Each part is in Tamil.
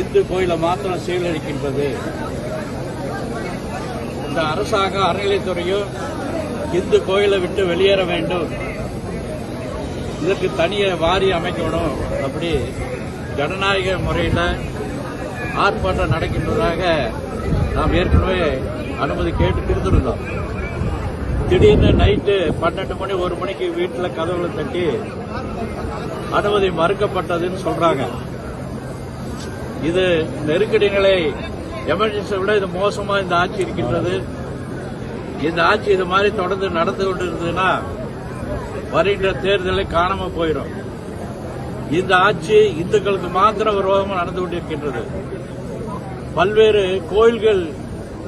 இந்து கோயிலை மாத்திரம் சீரழிக்கின்றது. இந்த அரசாங்கம் அறநிலைத்துறையும் இந்து கோயிலை விட்டு வெளியேற வேண்டும். இதற்கு தனியை வாரி அமைக்கணும் அப்படி ஜனநாயக முறையில் ஆர்ப்பாட்டம் நடக்கின்றதாக நாம் ஏற்கனவே அனுமதி கேட்டு கொடுத்துருந்தோம் திடீர்னு நைட்டு பன்னெண்டு மணி ஒரு மணிக்கு வீட்டில் கதவுகளை தட்டி அனுமதி மறுக்கப்பட்டதுன்னு சொல்றாங்க. இது நெருக்கடி நிலை எமர்ஜென்சியை விட இது மோசமா இந்த ஆட்சி இருக்கின்றது. இந்த ஆட்சி இது மாதிரி தொடர்ந்து நடந்து கொண்டு இருந்ததுன்னா வருகின்ற தேர்தலை காணாம போயிடும். இந்த ஆட்சி இந்துக்களுக்கு மாத்திரம் விரோதமாக நடந்து கொண்டிருக்கின்றது. பல்வேறு கோயில்கள்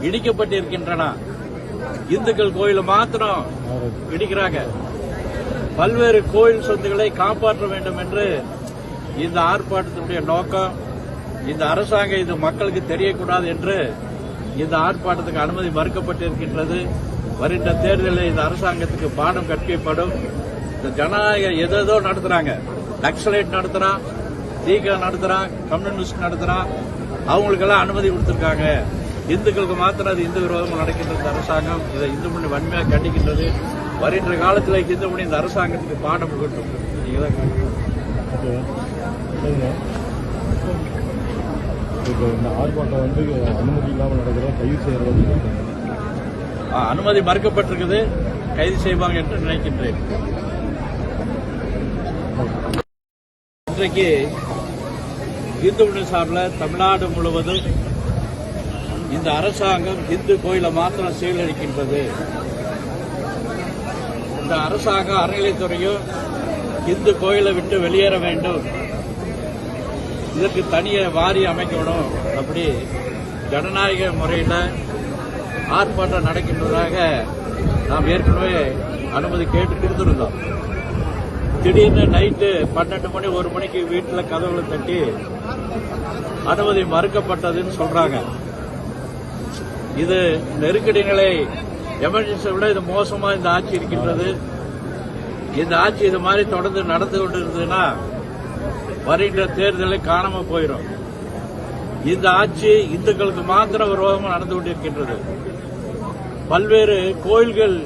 இடிக்கப்பட்டிருக்கின்றன. இந்துக்கள் கோயில மாத்திரம் இடிக்கிறாங்க. பல்வேறு கோயில் சொத்துக்களை காப்பாற்ற வேண்டும் என்று இந்த ஆர்ப்பாட்டத்தினுடைய நோக்கம் இந்த அரசாங்கம் இது மக்களுக்கு தெரியக்கூடாது என்று இந்த ஆர்ப்பாட்டத்துக்கு அனுமதி மறுக்கப்பட்டிருக்கின்றது. வருகின்ற தேர்தலில் இந்த அரசாங்கத்துக்கு பாடம் கற்பிக்கப்படும். இந்த ஜனநாயக எதேதோ நடத்துறாங்க. நக்சலைட் நடத்துறான் தீகா நடத்துறான் கம்யூனிஸ்ட் நடத்துறான். அவங்களுக்கெல்லாம் அனுமதி கொடுத்துருக்காங்க. இந்துக்களுக்கு மாத்திரம் அது இந்து விரோதம் நடக்கின்ற இந்த அரசாங்கம். இதை இந்து மணி வன்மையாக கண்டிக்கின்றது. வருகின்ற காலத்தில் இந்து மணி இந்த அரசாங்கத்துக்கு பாடம் கட்டும் நீங்கள் தான் கேட்கணும். இப்போ இந்த ஆர்ப்பாட்டம் வந்து அனுமதி இல்லாமல் நடக்கிற கைது செய்யறது அனுமதி மறுக்கப்பட்டிருக்குது. கைது செய்வாங்க என்று நினைக்கின்றேன். இன்றைக்கு இந்து மணி சார்பில் தமிழ்நாடு முழுவதும் இந்த அரசாங்கம் இந்து கோயிலை மாத்திரம் சீரழிக்கின்றது. இந்த அரசாங்கம் அறநிலைத்துறையும் இந்து கோயிலை விட்டு வெளியேற வேண்டும். இதற்கு தனிய வாரி அமைக்கணும் அப்படி ஜனநாயக முறையில் ஆர்ப்பாட்டம் நடக்கின்றதாக நாம் ஏற்கனவே அனுமதி கேட்டு கொடுத்துருந்தோம். திடீர்னு நைட்டு பன்னெண்டு மணி ஒரு மணிக்கு வீட்டில் கதவுகளை தட்டி அனுமதி மறுக்கப்பட்டதுன்னு சொல்றாங்க. இது நெருக்கடி நிலை எமர்ஜென்சியை விட இது மோசமா இந்த ஆட்சி இருக்கின்றது. இந்த ஆட்சி இது மாதிரி தொடர்ந்து நடந்து கொண்டு இருந்ததுன்னா வருகின்ற தேர்தலை காணாம போயிடும் இந்த ஆட்சி இந்துக்களுக்கு மாத்திரம் விரோதமாக நடந்து கொண்டிருக்கின்றது. பல்வேறு கோயில்கள்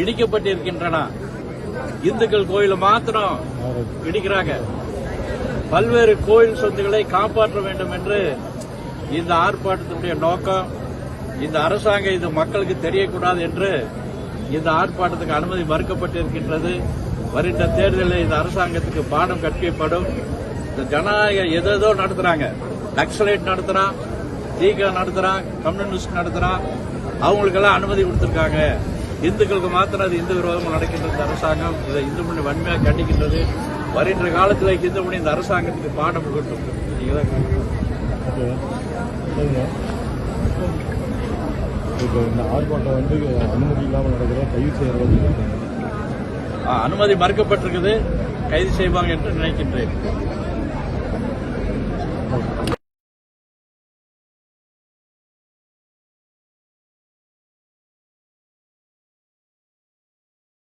இடிக்கப்பட்டிருக்கின்றன. இந்துக்கள் கோயிலை மாத்திரம் இடிக்கிறாங்க. பல்வேறு கோயில் சொத்துக்களை காப்பாற்ற வேண்டும் என்று இந்த ஆர்ப்பாட்டத்தினுடைய நோக்கம் இந்த அரசாங்கம் இது மக்களுக்கு தெரியக்கூடாது என்று இந்த ஆர்ப்பாட்டத்துக்கு அனுமதி மறுக்கப்பட்டிருக்கின்றது. வருகின்ற தேர்தலில் இந்த அரசாங்கத்துக்கு பாடம் கற்பிக்கப்படும் இந்த ஜனநாயகம் எதேதோ நடத்துறாங்க நக்சலைட் நடத்துறான் தீகா நடத்துறான் கம்யூனிஸ்ட் நடத்துறான் அவங்களுக்கெல்லாம் அனுமதி கொடுத்துருக்காங்க இந்துக்களுக்கு மாத்திரம் அது இந்து விரோதம் நடக்கின்ற இந்த அரசாங்கம் இதை இந்து மணி வன்மையாக கண்டிக்கின்றது வருகின்ற காலத்தில் இந்து மணி இந்த அரசாங்கத்துக்கு பாடம் புகட்டும் இப்போ இந்த ஆர்ப்பாட்டம் வந்து அனுமதி இல்லாமல் நடக்கிற கைது செய்யறது அனுமதி மறுக்கப்பட்டிருக்குது. கைது செய்வாங்க என்று நினைக்கின்றேன்.